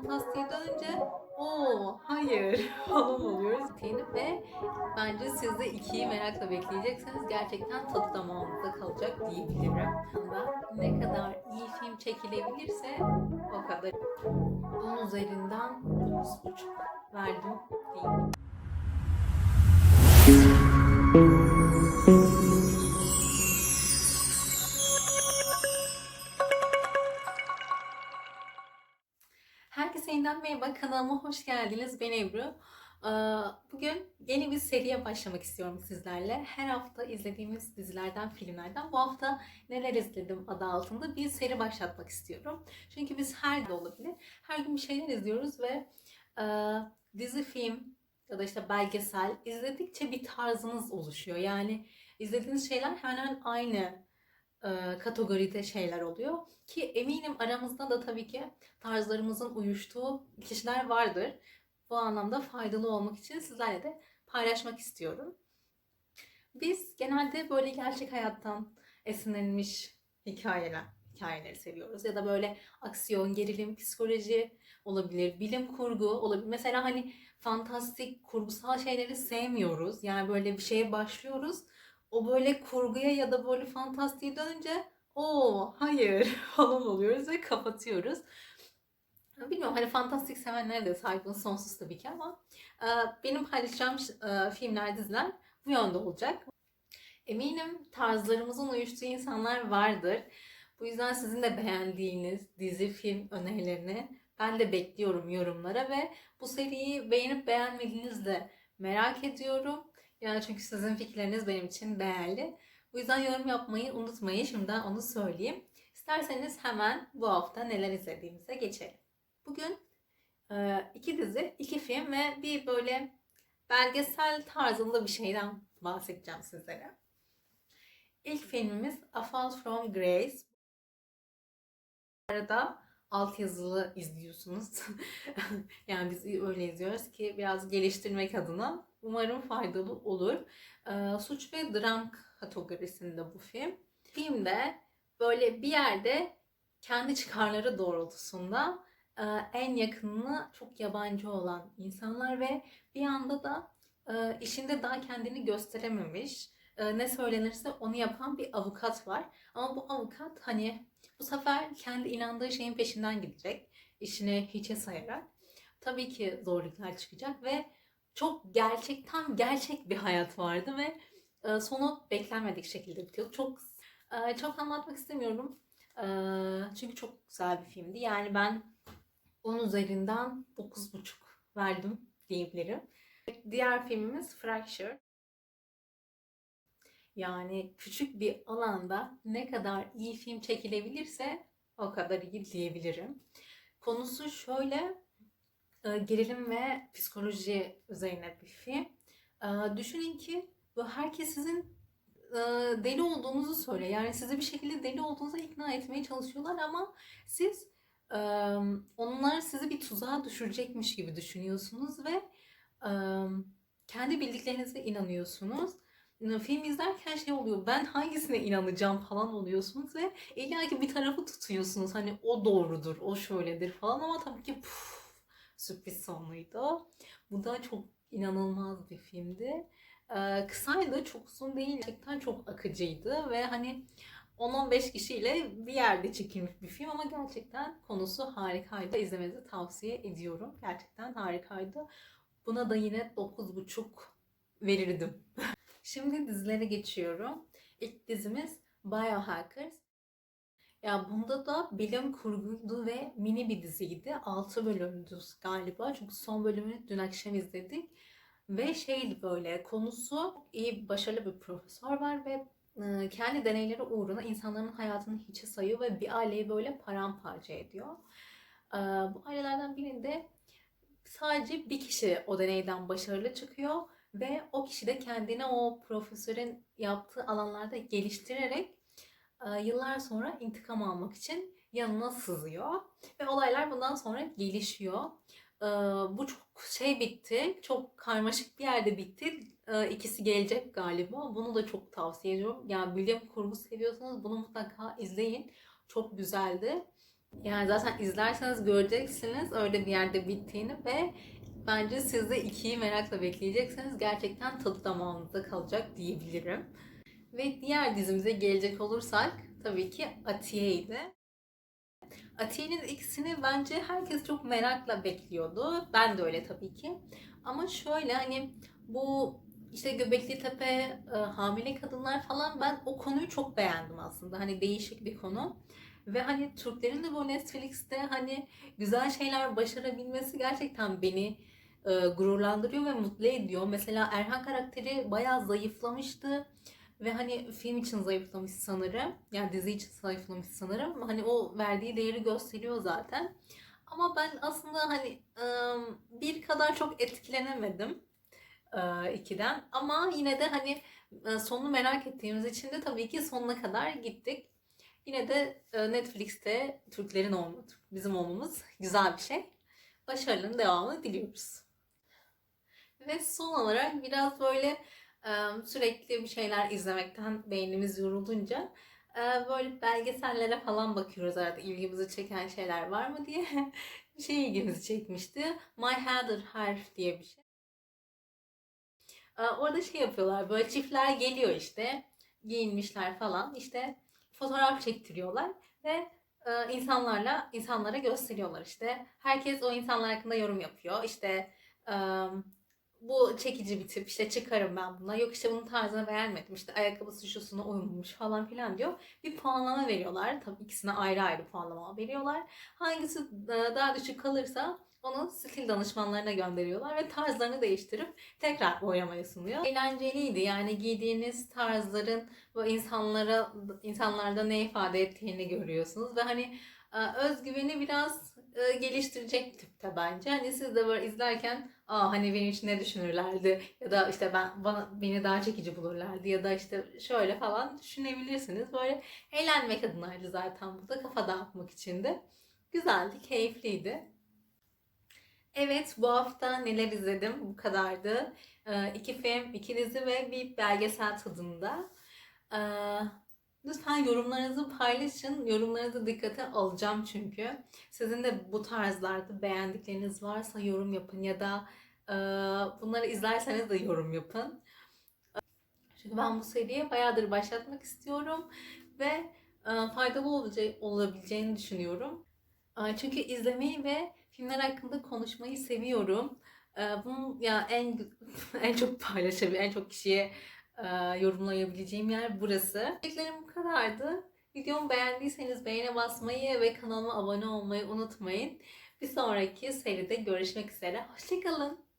fantastiğe dönünce o hayır falan oluyoruz. Tenip ve bence siz de ikiyi merakla bekleyecekseniz gerçekten tadı damağınızda kalacak diyebilirim. Ne kadar iyi film çekilebilirse o kadar. Bunun üzerinden 9.5 verdim diyeyim. Herkese yeniden merhaba. Kanalıma hoş geldiniz. Ben Ebru. Ee, Bugün yeni bir seriye başlamak istiyorum sizlerle. Her hafta izlediğimiz dizilerden, filmlerden bu hafta neler izledim adı altında bir seri başlatmak istiyorum. Çünkü biz her de olabilir. Her gün bir şeyler izliyoruz ve e, dizi, film ya da işte belgesel izledikçe bir tarzınız oluşuyor. Yani izlediğiniz şeyler hemen hemen aynı e, kategoride şeyler oluyor. Ki eminim aramızda da tabii ki tarzlarımızın uyuştuğu kişiler vardır. Bu anlamda faydalı olmak için sizlerle de paylaşmak istiyorum. Biz genelde böyle gerçek hayattan esinlenmiş hikayeler, hikayeleri seviyoruz. Ya da böyle aksiyon, gerilim, psikoloji olabilir, bilim kurgu olabilir. Mesela hani fantastik, kurgusal şeyleri sevmiyoruz. Yani böyle bir şeye başlıyoruz. O böyle kurguya ya da böyle fantastiğe dönünce o hayır falan oluyoruz ve kapatıyoruz. Bilmiyorum hani fantastik sevenlere de saygım sonsuz tabii ki ama e, benim paylaşacağım e, filmler, diziler bu yönde olacak. Eminim tarzlarımızın uyuştuğu insanlar vardır. Bu yüzden sizin de beğendiğiniz dizi, film önerilerini ben de bekliyorum yorumlara ve bu seriyi beğenip beğenmediğinizi de merak ediyorum. Yani çünkü sizin fikirleriniz benim için değerli. Bu yüzden yorum yapmayı unutmayın. Şimdiden onu söyleyeyim. İsterseniz hemen bu hafta neler izlediğimize geçelim. Bugün e, iki dizi, iki film ve bir böyle belgesel tarzında bir şeyden bahsedeceğim sizlere. İlk filmimiz A Fall From Grace. Bu arada altyazılı izliyorsunuz. yani biz öyle izliyoruz ki biraz geliştirmek adına. Umarım faydalı olur. Ee, suç ve dram kategorisinde bu film. Filmde böyle bir yerde kendi çıkarları doğrultusunda e, en yakınına çok yabancı olan insanlar ve bir anda da e, işinde daha kendini gösterememiş, e, ne söylenirse onu yapan bir avukat var. Ama bu avukat hani bu sefer kendi inandığı şeyin peşinden gidecek. işini hiçe sayarak. Tabii ki zorluklar çıkacak ve çok gerçek, tam gerçek bir hayat vardı ve e, sonu beklenmedik şekilde bitiyor. Çok e, çok anlatmak istemiyorum. E, çünkü çok güzel bir filmdi. Yani ben 10 üzerinden 9,5 verdim diyebilirim. Diğer filmimiz Fracture. Yani küçük bir alanda ne kadar iyi film çekilebilirse o kadar iyi diyebilirim. Konusu şöyle e, gerilim ve psikoloji üzerine bir film. E, düşünün ki bu herkes sizin e, deli olduğunuzu söylüyor. Yani sizi bir şekilde deli olduğunuza ikna etmeye çalışıyorlar ama siz onlar sizi bir tuzağa düşürecekmiş gibi düşünüyorsunuz ve kendi bildiklerinize inanıyorsunuz. Film izlerken şey oluyor ben hangisine inanacağım falan oluyorsunuz ve illa ki bir tarafı tutuyorsunuz. Hani o doğrudur, o şöyledir falan ama tabii ki puf, sürpriz sonluydu. Bu da çok inanılmaz bir filmdi. Ee, kısaydı, çok uzun değil. Gerçekten çok akıcıydı ve hani 10-15 kişiyle bir yerde çekilmiş bir film ama gerçekten konusu harikaydı. İzlemenizi tavsiye ediyorum. Gerçekten harikaydı. Buna da yine 9,5 verirdim. Şimdi dizilere geçiyorum. İlk dizimiz Biohackers. Ya bunda da bilim kurguydu ve mini bir diziydi. 6 bölümdü galiba. Çünkü son bölümünü dün akşam izledik. Ve şeydi böyle konusu iyi başarılı bir profesör var ve e, kendi deneyleri uğruna insanların hayatını hiçe sayıyor ve bir aileyi böyle paramparça ediyor. E, bu ailelerden birinde sadece bir kişi o deneyden başarılı çıkıyor ve o kişi de kendini o profesörün yaptığı alanlarda geliştirerek e, yıllar sonra intikam almak için yanına sızıyor. Ve olaylar bundan sonra gelişiyor. E, bu çok şey bitti. Çok karmaşık bir yerde bitti. E, ikisi gelecek galiba. Bunu da çok tavsiye ediyorum. Yani bilim kurgu seviyorsanız bunu mutlaka izleyin. Çok güzeldi. Yani zaten izlerseniz göreceksiniz öyle bir yerde bittiğini ve bence siz de ikiyi merakla bekleyeceksiniz. Gerçekten tadı damağınızda kalacak diyebilirim. Ve diğer dizimize gelecek olursak tabii ki Atiye'ydi. Atiye'nin ikisini bence herkes çok merakla bekliyordu. Ben de öyle tabii ki. Ama şöyle hani bu işte Göbekli Tepe, e, hamile kadınlar falan ben o konuyu çok beğendim aslında. Hani değişik bir konu. Ve hani Türklerin de bu Netflix'te hani güzel şeyler başarabilmesi gerçekten beni e, gururlandırıyor ve mutlu ediyor. Mesela Erhan karakteri bayağı zayıflamıştı. Ve hani film için zayıflamış sanırım. Yani dizi için zayıflamış sanırım. Hani o verdiği değeri gösteriyor zaten. Ama ben aslında hani ım, bir kadar çok etkilenemedim e, ikiden. Ama yine de hani e, sonunu merak ettiğimiz için de tabii ki sonuna kadar gittik. Yine de e, Netflix'te Türklerin olması, bizim olmamız güzel bir şey. Başarıların devamını diliyoruz. Ve son olarak biraz böyle sürekli bir şeyler izlemekten beynimiz yorulunca böyle belgesellere falan bakıyoruz artık ilgimizi çeken şeyler var mı diye. bir şey ilgimizi çekmişti. My Heather Harf diye bir şey. Orada şey yapıyorlar böyle çiftler geliyor işte giyinmişler falan işte fotoğraf çektiriyorlar ve insanlarla insanlara gösteriyorlar işte. Herkes o insanlar hakkında yorum yapıyor. İşte bu çekici bir tip işte çıkarım ben buna. Yok işte bunun tarzını beğenmedim. İşte ayakkabısı şusuna uymamış falan filan diyor. Bir puanlama veriyorlar. Tabii ikisine ayrı ayrı puanlama veriyorlar. Hangisi e, daha düşük kalırsa onu stil danışmanlarına gönderiyorlar ve tarzlarını değiştirip tekrar boyamaya sunuyor. Eğlenceliydi. Yani giydiğiniz tarzların bu insanlara insanlarda ne ifade ettiğini görüyorsunuz ve hani e, özgüveni biraz e, geliştirecek tipte bence. Hani siz de böyle izlerken aa hani benim için ne düşünürlerdi ya da işte ben bana beni daha çekici bulurlardı ya da işte şöyle falan düşünebilirsiniz. Böyle eğlenmek adınaydı zaten burada kafa dağıtmak için de. Güzeldi, keyifliydi. Evet, bu hafta neler izledim? Bu kadardı. Ee, iki film, iki dizi ve bir belgesel tadında. Ee, lütfen yorumlarınızı paylaşın. Yorumlarınızı dikkate alacağım çünkü. Sizin de bu tarzlarda beğendikleriniz varsa yorum yapın ya da e, bunları izlerseniz de yorum yapın. Çünkü ben bu seriye bayağıdır başlatmak istiyorum ve e, faydalı olacağı, olabileceğini düşünüyorum. E, çünkü izlemeyi ve filmler hakkında konuşmayı seviyorum. E, bunun ya en en çok paylaşabileceğim, en çok kişiye yorumlayabileceğim yer burası. Dediklerim bu kadardı. Videomu beğendiyseniz beğene basmayı ve kanalıma abone olmayı unutmayın. Bir sonraki seride görüşmek üzere. Hoşçakalın.